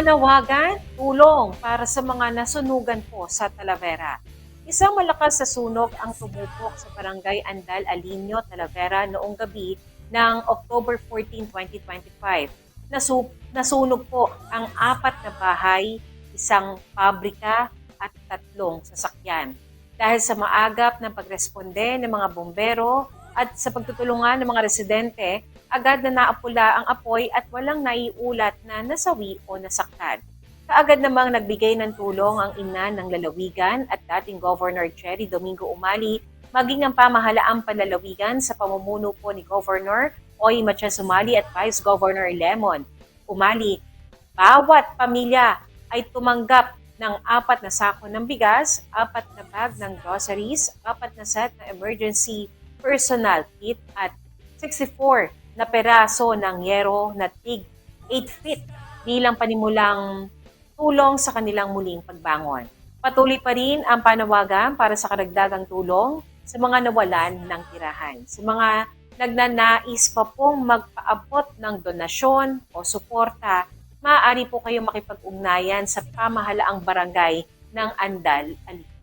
Panawagan, tulong para sa mga nasunugan po sa Talavera. Isang malakas na sunog ang tumupok sa barangay Andal Alinio, Talavera noong gabi ng October 14, 2025. Nasu- nasunog po ang apat na bahay, isang pabrika at tatlong sasakyan. Dahil sa maagap ng pagresponde ng mga bombero at sa pagtutulungan ng mga residente, agad na naapula ang apoy at walang naiulat na nasawi o nasaktan. Kaagad namang nagbigay ng tulong ang ina ng lalawigan at dating Governor Jerry Domingo Umali maging ang pamahalaang panlalawigan sa pamumuno po ni Governor Oy Matias Umali at Vice Governor Lemon. Umali, bawat pamilya ay tumanggap ng apat na sako ng bigas, apat na bag ng groceries, apat na set na emergency personal kit at 64 na peraso ng yero na tig 8 feet bilang panimulang tulong sa kanilang muling pagbangon. Patuloy pa rin ang panawagan para sa karagdagang tulong sa mga nawalan ng tirahan. Sa mga nagnanais pa pong magpaabot ng donasyon o suporta, maaari po kayong makipag-ugnayan sa pamahalaang barangay ng Andal, Alicante.